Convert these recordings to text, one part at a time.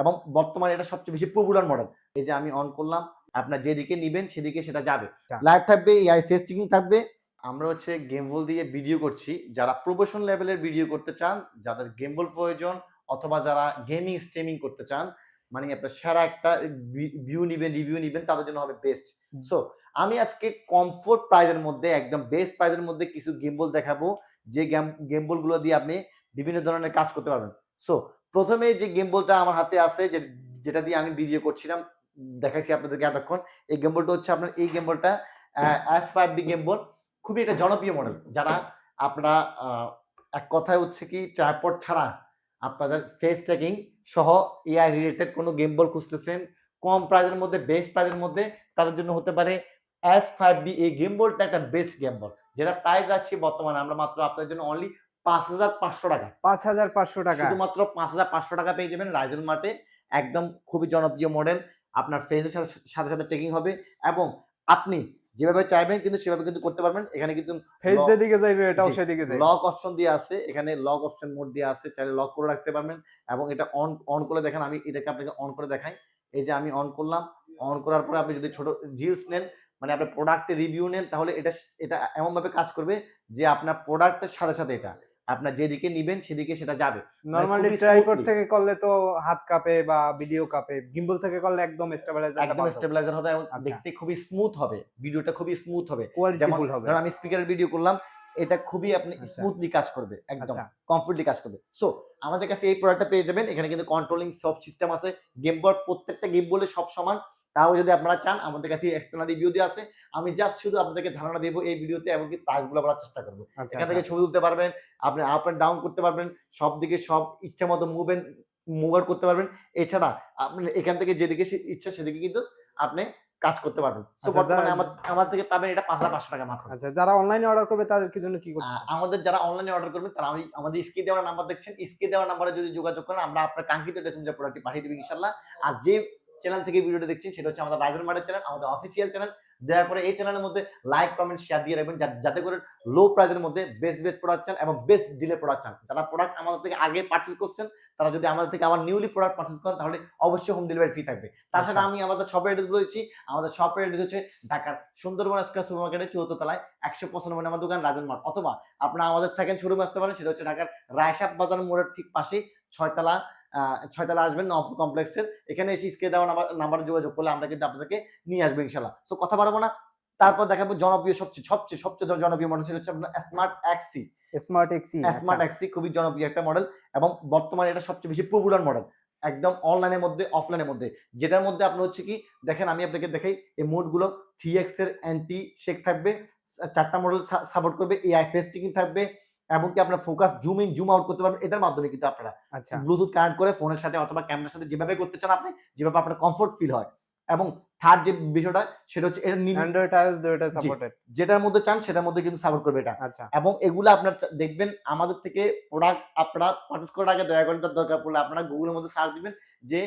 এবং বর্তমানে এটা সবচেয়ে বেশি পপুলার মডেল এই যে আমি অন করলাম আপনার যেদিকে নিবেন সেদিকে সেটা যাবে। লাইভ থাকবে এআই ফেস টিকিং থাকবে। আমরা হচ্ছে গেমবল দিয়ে ভিডিও করছি। যারা প্রফেশনাল লেভেলের ভিডিও করতে চান যাদের গেমবল প্রয়োজন অথবা যারা গেমিং স্ট্রিমিং করতে চান মানে আপনার সেরা একটা ভিউ নিবেন রিভিউ নিবেন তাদের জন্য হবে বেস্ট সো আমি আজকে কমফোর্ট প্রাইজের মধ্যে একদম বেস্ট প্রাইজের মধ্যে কিছু গেমবল দেখাবো। যে গেম গেমবলগুলো দিয়ে আপনি বিভিন্ন ধরনের কাজ করতে পারবেন। সো প্রথমে যে গেমবলটা আমার হাতে আছে যেটা দিয়ে আমি ভিডিও করছিলাম, দেখাইছি আপনাদেরকে এতক্ষণ, এই গেমবলটা হচ্ছে আপনার, এই গেমবলটা এস ফাইভ বি গেমবল খুবই একটা জনপ্রিয় মডেল যারা আপনারা এক কথায় হচ্ছে কি ট্রাইপড ছাড়া আপনাদের ফেস ট্র্যাকিং সহ এআই রিলেটেড কোনো গেম বল খুঁজতেছেন, কম প্রাইজের মধ্যে বেস্ট প্রাইজের মধ্যে, তাদের জন্য হতে পারে এস ফাইভ বি এই গেম বলটা একটা বেস্ট গেম বল যেটা প্রাইস রাখছি বর্তমানে। আমরা মাত্র আপনাদের জন্য অনলি পাঁচ হাজার পাঁচশো টাকা। পাঁচ হাজার পাঁচশো টাকা। শুধুমাত্র পাঁচ হাজার পাঁচশো টাকা পেয়ে যাবেন রাইজেল মার্টে। একদম খুবই জনপ্রিয় মডেল। আপনার ফেসের সাথে সাথে ট্রেকিং হবে এবং আপনি যেভাবে চাইবেন কিন্তু সেভাবে কিন্তু করতে পারবেন। এখানে কিন্তু ফেস যেদিকে যাইবে এটাও সেদিকে যাইবে লক অপশন দিয়ে আছে। এখানে লক অপশন মোড দিয়ে আছে। চাইলে লক করে রাখতে পারবেন এবং এটা অন অন করে দেখেন। আমি এটাকে আপনাকে অন করে দেখাই। এই যে আমি অন করলাম। অন করার পরে আপনি যদি ছোট রিলস নেন মানে আপনার প্রোডাক্টের রিভিউ নেন তাহলে এটা এটা এমন ভাবে কাজ করবে যে আপনার প্রোডাক্টের সাথে সাথে এটা আপনার যেদিকে নিবেন সেদিকে সেটা যাবে। নরমালি খুবই ট্রাইপড থেকে করলে তো হাত কাঁপে বা ভিডিও কাঁপে গিম্বল থেকে করলে একদম স্টেবিলাইজার একদম স্টেবিলাইজার হবে এবং আচ্ছা। দেখতে খুবই স্মুথ হবে ভিডিওটা খুবই স্মুথ হবে। কোয়ালিটিফুল হবে। ধরুন আমি স্পিকারের ভিডিও করলাম এটা খুবই আপনি আচ্ছা। স্মুথলি কাজ করবে একদম আচ্ছা। কমফোর্টলি কাজ করবে। সো আমাদের কাছে এই প্রোডাক্টটা পেয়ে যাবেন। এখানে কিন্তু কন্ট্রোলিং সব সিস্টেম আছে। গেম বোর্ড প্রত্যেকটা গেম বলে সব সমান। তাও যদি আপনারা চান আমাদের কাছে এক্সটার্নাল রিভিউ দিয়ে আছে। আমি জাস্ট শুধু আপনাদেরকে ধারণা দেবো এই ভিডিওতে এবং কি প্রাইসগুলো বলার চেষ্টা করব। আচ্ছা এখান থেকে ছবি তুলতে পারবেন আপনি আপ এন্ড ডাউন করতে পারবেন সব দিকে সব ইচ্ছা মতো মুভমেন্ট মুভ আউট করতে পারবেন। এছাড়া আপনি এখান থেকে যেদিকে ইচ্ছা সেদিকে কিন্তু আপনি কাজ করতে পারবেন। সো আচ্ছা, বর্তমানে আমার থেকে পাবেন এটা পাঁচ হাজার পাঁচশো টাকা মাত্র। আচ্ছা যারা অনলাইনে অর্ডার করবে তাদের জন্য কি করতে আমাদের যারা অনলাইনে অর্ডার করবেন তারা আমি আমাদের স্ক্রিন দেওয়ার নাম্বার দেখছেন। স্ক্রিন দেওয়ার নাম্বারে যদি যোগাযোগ করেন আমরা আপনার কাঙ্ক্ষিত ডেসেঞ্জার প্রোডাক্টটি পাঠিয়ে দেবো ইনশাল্লাহ আর যে চ্যানেল থেকে ভিডিওটা দেখছেন সেটা হচ্ছে আমাদের রাইজার মার্টের চ্যানেল আমাদের অফিসিয়াল চ্যানেল দয়া করে এই চ্যানেলের মধ্যে লাইক কমেন্ট শেয়ার দিয়ে রাখবেন যাতে করে লো প্রাইসের মধ্যে বেস্ট বেস্ট প্রোডাক্ট চান এবং বেস্ট ডিলে প্রোডাক্ট চান। যারা প্রোডাক্ট আমাদের থেকে আগে পার্চেস করছেন তারা যদি আমাদের থেকে আবার নিউলি প্রোডাক্ট পার্চেস করেন তাহলে অবশ্যই হোম ডেলিভারি ফ্রি থাকবে। তাছাড়া আচ্ছা। আমি আমাদের শপের অ্যাড্রেস বলেছি আমাদের শপের অ্যাড্রেস হচ্ছে ঢাকার সুন্দরবন স্কয়ার সুপার মার্কেটের চৌদ্দ তলায় একশো পঁচানব্বই নম্বর দোকান রাজন মার্ট। অথবা আপনারা আমাদের সেকেন্ড শোরুমে আসতে পারেন সেটা হচ্ছে ঢাকার রায়সাপ বাজার মোড়ের ঠিক পাশেই ছয়তলা ছয়তলা আসবেন নবপুর কমপ্লেক্সের এখানে এসে স্কে দেওয়া নাম্বার যোগাযোগ করলে আমরা কিন্তু আপনাদেরকে নিয়ে আসব ইনশাল্লাহ সো কথা পারব না। তারপর দেখাবো জনপ্রিয় সবচেয়ে সবচেয়ে সবচেয়ে জনপ্রিয় মডেল সেটা হচ্ছে আপনার smart XE smart XE smart XE খুবই জনপ্রিয় একটা মডেল এবং বর্তমানে এটা সবচেয়ে বেশি পপুলার মডেল একদম অনলাইনের মধ্যে অফলাইনের মধ্যে। যেটার মধ্যে আপনার হচ্ছে কি দেখেন আমি আপনাকে দেখাই এই মোডগুলো থ্রি এক্সের অ্যান্টি শেক থাকবে চারটা মডেল সাপোর্ট করবে এআই ফেস টিকিং থাকবে এবং কি আপনার focus zoom in zoom out করতে পারবেন এটার মাধ্যমে কিন্তু আপনারা আচ্ছা। ব্লুটুথ কানেক্ট করে ফোনের সাথে অথবা ক্যামেরার সাথে যেভাবে করতে চান আপনি যেভাবে আপনার কমফোর্ট ফিল হয়। এবং থার্ড যে বিষয়টা সেটা হচ্ছে এটা অ্যান্ড্রয়েড আইওএস দুটোটা সাপোর্টেড যেটার মধ্যে চান সেটার মধ্যে কিন্তু সাপোর্ট করবে এটা। আচ্ছা। এবং এগুলো আপনার দেখবেন আমাদের থেকে প্রোডাক্ট আপনারা পারচেস করার আগে দয়া করে তার দরকার পড়লে আপনারা গুগলের মধ্যে সার্চ দিবেন যে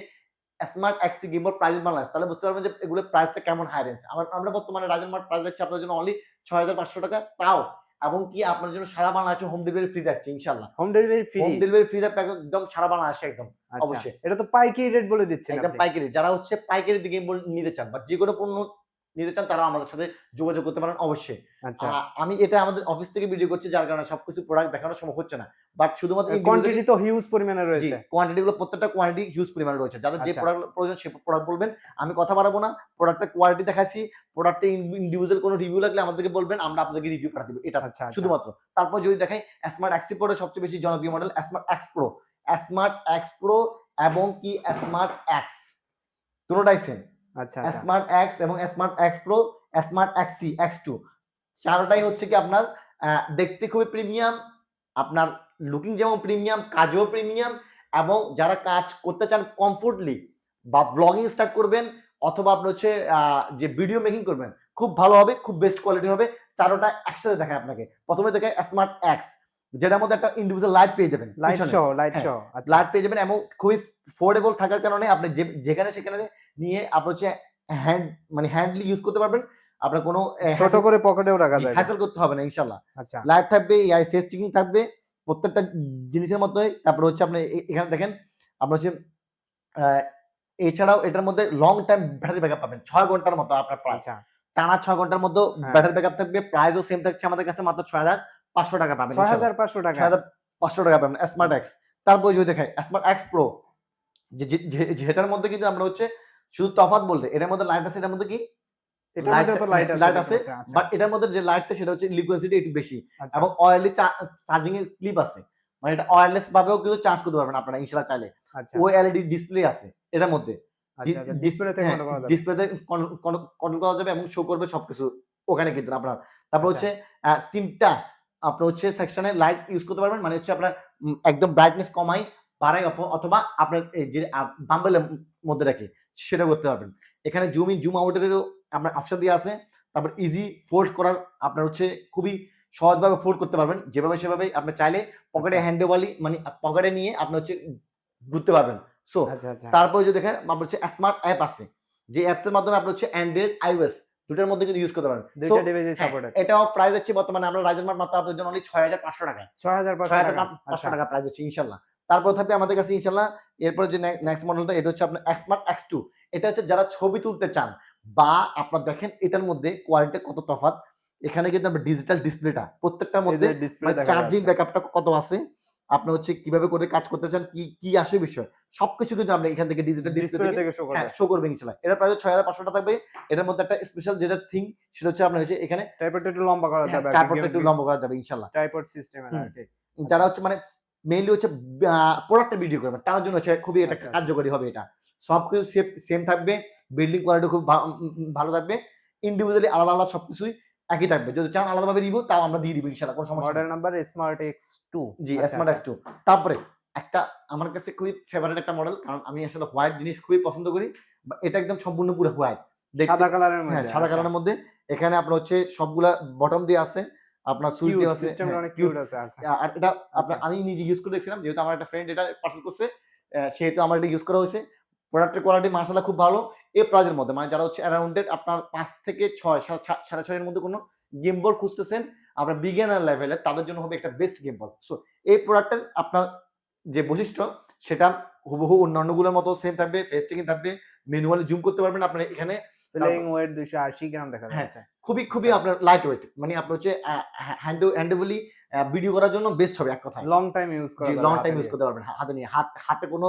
smart XE gimbal price Bangladesh তাহলে বুঝতে পারবেন যে এগুলো প্রাইসটা কেমন হাই রেঞ্জ আমরা আমরা বর্তমানে রাজন মার্ট প্রাইস রাখছি আপনার জন্য অনলি ছয় হাজার পাঁচশো টাকা। তাও এবং কি আপনার জন্য সারা আছে হোম ডেলিভারি ফ্রি থাকছে ইনশাল্লাহ home delivery free home delivery free থাকবে একদম সারা বাংলাদেশে একদম আচ্ছা। অবশ্যই। এটা তো পাইকারি রেট বলে দিচ্ছে একদম পাইকারি যারা হচ্ছে পাইকারি দিকে নিতে চান বা যে কোনো পণ্য নিতে চান তারা আমাদের সাথে যোগাযোগ করতে পারেন অবশ্যই। আচ্ছা। আমি এটা আমাদের অফিস থেকে ভিডিও করছি যার কারণে সবকিছু প্রোডাক্ট দেখানো সম্ভব হচ্ছে না। বাট শুধুমাত্র কোয়ান্টিটি তো হিউজ পরিমাণে রয়েছে। কোয়ান্টিটি গুলো প্রত্যেকটা কোয়ান্টিটি হিউজ পরিমাণে রয়েছে। যাদের যে আচ্ছা। প্রোডাক্ট প্রয়োজন সে প্রোডাক্ট বলবেন। আমি কথা বাড়াবো না প্রোডাক্টের কোয়ালিটি দেখাচ্ছি প্রোডাক্টের ইন্ডিভিজুয়াল কোনো রিভিউ লাগলে আমাদেরকে বলবেন আমরা আপনাদেরকে রিভিউ পাঠিয়ে দেবো। এটা আচ্ছা আচ্ছা। শুধুমাত্র। তারপর যদি দেখাই স্মার্ট এক্সি প্রো সবচেয়ে বেশি জনপ্রিয় model smart X pro smart X pro এবং কি স্মার্ট এক্স দুটোটাই সেম আচ্ছা আচ্ছা। স্মার্ট এক্স এবং smart X pro smart XE X two চারোটাই হচ্ছে কি আপনার দেখতে খুবই প্রিমিয়াম আপনার লুকিং যেমন প্রিমিয়াম কাজও প্রিমিয়াম এবং যারা কাজ করতে চান কমফোর্টলি বা ব্লগিং স্টার্ট করবেন অথবা আপনি হচ্ছে যে ভিডিও মেকিং করবেন, খুব ভালো হবে, খুব বেস্ট কোয়ালিটি হবে। চারোটা একসাথে দেখায় আপনাকে। প্রথমে দেখায় স্মার্ট এক্স যেটার মধ্যে একটা ইন্ডিভিজুয়াল লাইট পেয়ে যাবেন লাইট হ্যাঁ, আচ্ছা। লাইট পেয়ে যাবেন এবং খুবই ফোর্ডেবল থাকার কারণে আপনি যেখানে সেখানে নিয়ে আপনি হচ্ছে হ্যান্ড মানে হ্যান্ডলি ইউজ করতে পারবেন। আপনার কোনো ছোট করে পকেটেও রাখা যায় হ্যাসেল করতে হবে না ইনশাল্লাহ আচ্ছা। লাইট থাকবে এআই ফেস টিকিং থাকবে প্রত্যেকটা জিনিসের মধ্যে তারপর হচ্ছে আপনি এখানে দেখেন আপনার হচ্ছে আহ, এছাড়াও এটার মধ্যে লং টাইম ব্যাটারি ব্যাকআপ পাবেন ছয় ঘণ্টার মতো আপনার প্রায় আচ্ছা। টানা ছয় ঘণ্টার মধ্যে। ব্যাটারি ব্যাকআপ থাকবে প্রাইসও সেম থাকছে আমাদের কাছে মাত্র ছয় হাজার পাঁচশো টাকা পাবেন ছয় হাজার পাঁচশো টাকা। হাজার পাঁচশো টাকা পাবেন স্মার্ট এক্স তারপর যদি দেখাই স্মার্ট এক্স প্রো যেটার মধ্যে কিন্তু আমরা হচ্ছে শুধু তফাৎ বলতে এটার মধ্যে লাইট আছে এটার মধ্যে কি? লাইট আছে পাচ্ছি, আচ্ছা, বাট এটার মধ্যে যে লাইটটা সেটা হচ্ছে একটু বেশি। আচ্ছা, এবং অয়েলি চার্জিং এর ক্লিপ আছে। মানে এটা ওয়্যারলেস ভাবেও কিন্তু চার্জ করতে পারবেন আপনারা ইনশাল্লাহ চাইলে। আচ্ছা, ও এলইডি ডিসপ্লে আছে এটার মধ্যে। আচ্ছা, আচ্ছা, ডিসপ্লে থেকে হ্যাঁ। ডিসপ্লেতে কন্ট্রোল করা যাবে এবং শো করবে সবকিছু ওখানে কিন্তু আপনার। তারপর আচ্ছা। হচ্ছে তিনটা আপনার হচ্ছে সেকশনে লাইট ইউজ করতে পারবেন মানে হচ্ছে আপনার একদম ব্রাইটনেস কমাই বাড়াই অথবা আপনার এই যে বাম্বেলের মধ্যে রাখে সেটা করতে পারবেন। এখানে জুম ইন জুম আউটেরও আপনার অপশন দিয়ে আছে। তারপর ইজি ফোল্ড করার আপনার হচ্ছে খুবই সহজভাবে ফোল্ড করতে পারবেন। যেভাবে সেভাবে আপনি চাইলে পকেটে আচ্ছা। হ্যান্ডেওয়ালি মানে পকেটে নিয়ে আপনি হচ্ছে ঘুরতে পারবেন। সো আচ্ছা আচ্ছা। তারপরে যদি দেখেন আপনার হচ্ছে স্মার্ট অ্যাপ আছে। যে অ্যাপসের মাধ্যমে আপনার হচ্ছে অ্যান্ড্রয়েড আইওএস দুটার মধ্যে কিন্তু ইউজ করতে পারেন দুইটা ডিভাইসে সাপোর্টেড এটাও প্রাইস হচ্ছে বর্তমানে আমরা রাইজের মার্ট মাত্র আপনাদের জন্য অনলি ছয় হাজার পাঁচশো টাকা ছয় হাজার ছয় পাঁচশো হাজার টাকা। পাঁচশো আচ্ছা। টাকা প্রাইস হচ্ছে ইনশাল্লাহ। তারপর থাকবে আমাদের কাছে ইনশাল্লাহ এরপর যে নেক্সট মডেলটা এটা হচ্ছে আপনার স্মার্ট এক্স টু এটা হচ্ছে যারা ছবি তুলতে চান বা আপনার দেখেন এটার মধ্যে কোয়ালিটি কত তফাৎ এখানে কিন্তু আমরা ডিজিটাল ডিসপ্লেটা প্রত্যেকটার মধ্যে ডিসপ্লে মানে চার্জিং ব্যাকআপটা কত আছে আপনি হচ্ছে কীভাবে করে কাজ করতে চান কি কি আসে বিষয় সবকিছু কিন্তু আমরা এখান থেকে ডিজিটাল ডিসপ্লে থেকে শো হ্যাঁ করবে শো করবে ইনশাল্লাহ। এটা প্রায় ছয় হাজার পাঁচশো টাকা থাকবে। এটার মধ্যে একটা স্পেশাল যেটা থিং সেটা হচ্ছে আপনার হচ্ছে এখানে ট্রাইপড একটু লম্বা করা যাবে ট্রাইপডটা একটু লম্বা করা যাবে ইনশাল্লাহ। ট্রাইপড সিস্টেম যারা হচ্ছে মানে মেইনলি হচ্ছে প্রোডাক্টের ভিডিও করবে তার জন্য হচ্ছে খুবই এটা আচ্ছা, আচ্ছা। কার্যকরী হবে এটা। সবকিছু সেম থাকবে বিল্ডিং কোয়ালিটি খুব ভালো থাকবে। ইন্ডিভিজুয়ালি আলাদা আলাদা সবকিছুই একই থাকবে। যদি চান আলাদাভাবে দিব তাও আমরা দিয়ে দিব ইনশাল্লাহ কোনো সমস্যা। Model number smart X two G smart X two তারপরে একটা আমার কাছে খুবই ফেভারিট একটা মডেল কারণ আমি আসলে হোয়াইট জিনিস খুবই পছন্দ করি এটা একদম সম্পূর্ণ পুরো হোয়াইট সাদা কালারের হ্যাঁ মধ্যে সাদা কালারের মধ্যে। এখানে আপনার হচ্ছে সবগুলা বটম দিয়ে আছে আপনার সুইচ দিয়ে আছে টা হ্যাঁ, অনেক cute আছে, আচ্ছা। আর এটা আপনার আচ্ছা। আমি নিজে ইউজ করে দেখছিলাম যেহেতু আমার একটা ফ্রেন্ড এটা পারচেজ করছে সেহেতু আমার এটা ইউজ করা হয়েছে। প্রোডাক্টের কোয়ালিটি মাসালা খুব ভালো। এ প্রাইজের মধ্যে মানে যারা হচ্ছে অ্যারাউন্ডেড আপনার পাঁচ থেকে ছয় সাড়ে ছয়ের মধ্যে কোনো গেম বল খুঁজতেছেন, আপনার বিজ্ঞানের লেভেলে তাদের জন্য হবে একটা বেস্ট গেম বল সো এই প্রোডাক্টের আপনার যে বৈশিষ্ট্য, সেটা হুবহু অন্যান্যগুলোর মতো সেম থাকবে ফেস টেকিং থাকবে ম্যানুয়ালি জুম করতে পারবেন আপনার এখানে। প্লেইং ওয়েট দুইশো আশি গ্রাম দেখা হ্যাঁ, যাচ্ছে। খুবই খুবই আচ্ছা। আপনার লাইট ওয়েট মানে আপনার হচ্ছে হ্যান্ডেবলি ভিডিও করার জন্য বেস্ট হবে এক কথায়। লং টাইম ইউজ করা লং টাইম ইউজ করতে পারবেন হাতে নিয়ে হাত হাতে কোনো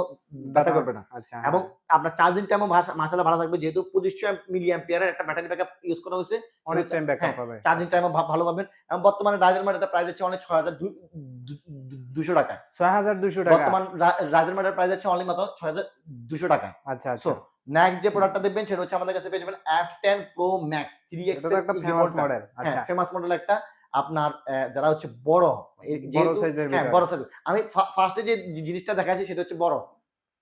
ব্যথা করবে না। আচ্ছা এবং আপনার চার্জিং টাইমও মাসালা ভালো থাকবে যেহেতু পঁচিশশো মিলি অ্যাম্পিয়ারের একটা ব্যাটারি ব্যাকআপ ইউজ করা হয়েছে অনেক টাইম ব্যাকআপ হ্যাঁ, হবে। চার্জিং টাইমও ভালো পাবেন। এবং বর্তমানে রাজের মার্ট একটা প্রাইস হচ্ছে অনেক ছয় হাজার দুশো টাকা। ছয় হাজার দুশো টাকা। বর্তমান রাজের মার্টের প্রাইস হচ্ছে অনলি মাত্র ছয় হাজার দুশো টাকা। আচ্ছা সো আচ্ছা নেক্সট যে প্রোডাক্টটা দেখবেন সেটা হচ্ছে আমাদের কাছে পেয়ে যাবেন F ten pro max three X একটা ফেমাস মডেল আচ্ছা। ফেমাস মডেল একটা আপনার যারা হচ্ছে বড় বড় সাইজের হ্যাঁ বড় সাইজ আমি ফার্স্টে যে জিনিসটা দেখাচ্ছি সেটা হচ্ছে বড়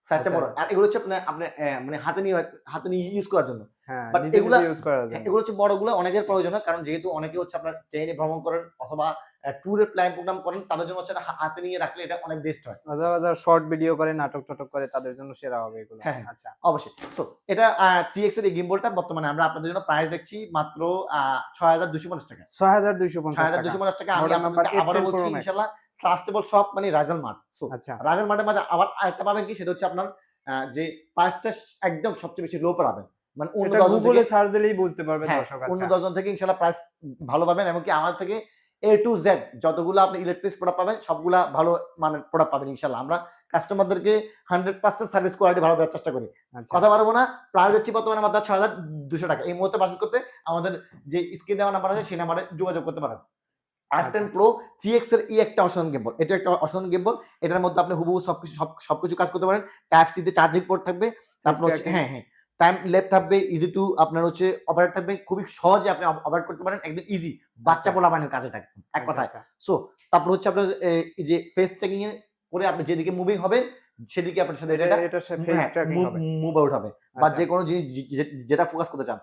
সাইজটা আচ্ছা, বড়। আর এগুলো হচ্ছে আপনার আহ, মানে হাতে নিয়ে হাতে নিয়ে ইউজ করার জন্য। হ্যাঁ এগুলা- ইউজ করা হ্যাঁ, যায় এগুলো হচ্ছে বড়গুলো অনেকের প্রয়োজন হয় কারণ যেহেতু অনেকে হচ্ছে আপনার ট্রেনে ভ্রমণ করেন অথবা ট্যুরের প্ল্যান প্রোগ্রাম করেন তাদের জন্য হচ্ছে হাতে নিয়ে রাখলে এটা অনেক বেস্ট হয়। হাজার হাজার শর্ট ভিডিও করে নাটক টাটক করে তাদের জন্য সেরা হবে এগুলো। হ্যাঁ, হ্যাঁ। আচ্ছা। অবশ্যই। সো এটা থ্রি এক্সের এই গিম্বলটা বর্তমানে আমরা আপনাদের জন্য প্রাইস দেখছি মাত্র ছয় হাজার দুশো পঞ্চাশ টাকা। ছয় হাজার ছয় পঞ্চাশ হাজার টাকা দুশো পঞ্চাশ টাকা আমি আবারও বলছি ইনশাল্লাহ ট্রাস্টেবল শপ মানে মার্ট সো আচ্ছা। মাঠের মাঝে আবার আরেকটা পাবেন কি? সেটা হচ্ছে আপনার যে প্রাইসটা একদম সবচেয়ে বেশি লো পাবেন। মানে অন্য দশজন থেকে সার্চ দিলেই বুঝতে পারবে হ্যাঁ, দর্শক অন্য আচ্ছা দশজন থেকে ইনশাল্লাহ প্রাইস ভালো পাবেন এমনকি আমার থেকে এ টু জেড যতগুলো আপনি ইলেকট্রিক প্রোডাক্ট পাবেন সবগুলা ভালো মানের প্রোডাক্ট পাবেন ইনশাল্লাহ আমরা কাস্টমারদেরকে হান্ড্রেড পার্সেন্ট সার্ভিস কোয়ালিটি ভালো দেওয়ার চেষ্টা করি। আচ্ছা। কথা পারব না প্রাইস হচ্ছে বর্তমানে মাত্র ছয় হাজার দুশো টাকা। এই মুহূর্তে বাসেস করতে আমাদের যে স্ক্রিন দেওয়া নাম্বার আছে সেই নাম্বারে যোগাযোগ করতে পারেন। আর টেন প্রো জিএক্স এর ই একটা অসাধারণ গেম বল এটা একটা অসাধারণ গেম বল এটার মধ্যে আপনি হুবহু সবকিছু সব সবকিছু কাজ করতে পারেন। টাইপ সি তে চার্জিং পোর্ট থাকবে। তারপর হ্যাঁ হ্যাঁ। টাইম লেফট থাকবে ইজি টু আপনার হচ্ছে অপারেট থাকবে খুবই সহজে আপনি অপারেট করতে পারেন একদম ইজি বাচ্চা আচ্ছা। পোলা বানের কাজে থাকে এক আচ্ছা, কথায়। আচ্ছা। সো তারপর হচ্ছে আপনার এই যে ফেস চেকিং এ করে আপনি যেদিকে মুভিং হবেন সেদিকে আপনার সাথে এটা এটা ফেস ট্র্যাকিং হবে। মুভ আউট হবে। বা আচ্ছা। যে কোনো জিনিস যেটা ফোকাস করতে চান।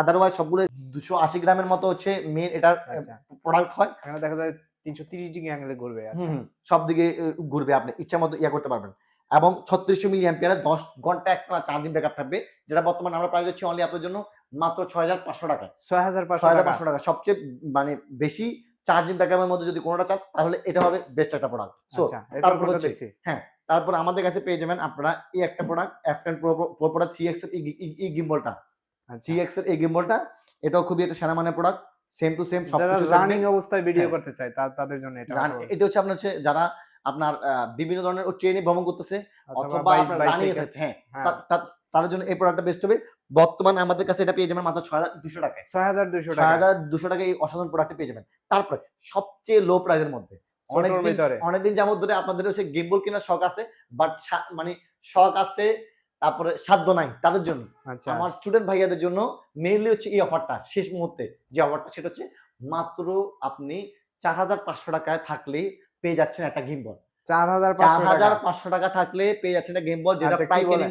আদারওয়াইজ সবগুলো দুশো আশি গ্রামের মতো হচ্ছে মেন এটার আচ্ছা। প্রোডাক্ট হয়। এখানে দেখা যায় তিনশো তিরিশ ডিগ্রি অ্যাঙ্গেলে ঘুরবে আচ্ছা। সব দিকে ঘুরবে আপনি ইচ্ছা মতো ইয়া করতে পারবেন। এবং ছত্রিশশো মিলি অ্যাম্পিয়ারে দশ ঘণ্টা একটা চার্জিং ব্যাকআপ থাকবে যেটা বর্তমানে আমরা প্রাইস হচ্ছে অনলি আপনার জন্য মাত্র ছয় হাজার পাঁচশো টাকা। ছয় হাজার পাঁচশো টাকা। সবচেয়ে মানে বেশি চার্জিং ব্যাকআপের মধ্যে যদি কোনোটা চান তাহলে এটা হবে বেস্ট একটা প্রোডাক্ট সো আচ্ছা তারপর হচ্ছে- দেখছি তারপর আমাদের কাছে পেয়ে যাবেন আপনারা এই একটা product F ten pro pro three এক্সের এই গিম্বলটা আচ্ছা। থ্রি এক্সের এই গিম্বলটা এটাও খুবই একটা সেরা মানের প্রোডাক্ট সেম টু সেম যারা সবকিছু রানিং অবস্থায় ভিডিও হ্যাঁ। করতে চায় তাদের জন্য এটা এটা হচ্ছে আপনার হচ্ছে যারা আপনার বিভিন্ন ধরনের ট্রেনে ভ্রমণ করতেছে অথবা বাইক- আপনার বাইসাইকেল। রানিং থাকছে হ্যাঁ হ্যাঁ। তা- তা- তাদের জন্য এই প্রোডাক্টটা বেস্ট হবে। বর্তমানে আমাদের কাছে এটা পেয়ে যাবেন মাত্র ছয় হাজার দুশো টাকায়। ছয় হাজার দুইশো ছয় হাজার দুশো টাকায় এই অসাধারণ প্রোডাক্টটা পেয়ে যাবেন। তারপরে সবচেয়ে লো প্রাইসের মধ্যে। অনেকদিন যাবত ধরে আপনাদের হচ্ছে গেমবল কেনার শখ আছে বাট মানে শখ আছে তারপরে সাধ্য নাই তাদের জন্য। আচ্ছা। আমার স্টুডেন্ট ভাইয়াদের জন্য মেইনলি হচ্ছে এই অফারটা শেষ মুহূর্তে যে অফারটা সেটা হচ্ছে মাত্র আপনি চার হাজার পাঁচশো টাকায় থাকলে পেয়ে যাচ্ছেন একটা গেমবল চার হাজার চার পাঁচশো হাজার টাকা পাঁচশো টাকা থাকলে পেয়ে যাচ্ছেন একটা গেমবল যেটা আচ্ছা, পাইকারি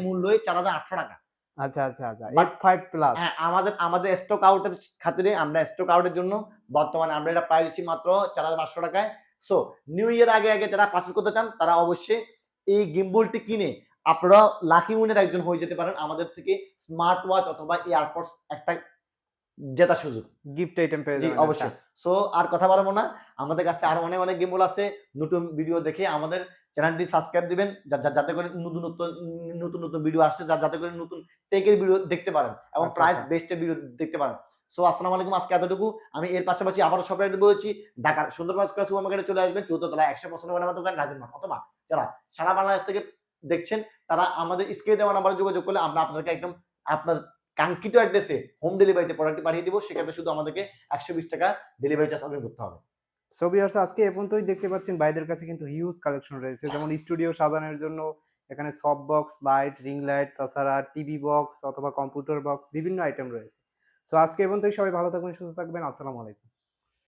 চার হাজার আটশো টাকা। আচ্ছা আচ্ছা আচ্ছা But- ফাইভ প্লাস হ্যাঁ আমাদের আমাদের স্টক আউটের খাতিরে আমরা স্টক আউটের জন্য বর্তমানে আমরা এটা প্রায় দিচ্ছি মাত্র চার হাজার পাঁচশো টাকায়। সো নিউ ইয়ার আগে আগে যারা পার্চেস করতে চান তারা অবশ্যই এই গিম্বলটি কিনে আপনারা লাকি উইনের একজন হয়ে যেতে পারেন আমাদের থেকে। স্মার্ট ওয়াচ অথবা এয়ারপডস একটা জেতার সুযোগ। গিফট আইটেম পেয়ে যাবেন আচ্ছা। অবশ্যই সো আর কথা বাড়াবো না। আমাদের কাছে আরও অনেক অনেক গেমবল আছে। নতুন ভিডিও দেখে আমাদের চ্যানেলটি সাবস্ক্রাইব দিবেন। যাতে করে নতুন নতুন নতুন নতুন ভিডিও আসছে যাতে করে নতুন টেকের ভিডিও দেখতে পারেন এবং আচ্ছা, প্রাইস আচ্ছা। বেস্টের ভিডিও দেখতে পারেন। সো আসসালামু আলাইকুম। আজকে এতটুকু। আমি এর পাশাপাশি আবারও সবাই বলেছি ঢাকার সুন্দরবন স্কোয়ার সুপার মার্কেটে চলে আসবেন। চৌদ্দ তলা একশো পঁচানব্বই নাম্বার দোকান নাজির মাঠ। অথবা যারা সারা বাংলাদেশ থেকে দেখছেন তারা আমাদের স্ক্রিনে দেওয়া নাম্বারে যোগাযোগ করলে আমরা আপনাদেরকে একদম আপনার কাঙ্ক্ষিত অ্যাড্রেসে হোম ডেলিভারিতে প্রোডাক্টটি পাঠিয়ে দিব, সেক্ষেত্রে শুধু আমাদেরকে একশো বিশ টাকা ডেলিভারি চার্জ অগ্রিম করতে হবে। সো ভিউয়ার্স আজকে এ পর্যন্তই। দেখতে পাচ্ছেন ভাইদের কাছে কিন্তু হিউজ কালেকশন রয়েছে। যেমন স্টুডিও সাজানোর জন্য এখানে সব বক্স লাইট রিং লাইট তাছাড়া টিভি বক্স অথবা কম্পিউটার বক্স বিভিন্ন আইটেম রয়েছে। সো আজকে এ পর্যন্তই। সবাই ভালো থাকবেন, সুস্থ থাকবেন। আসসালামু আলাইকুম।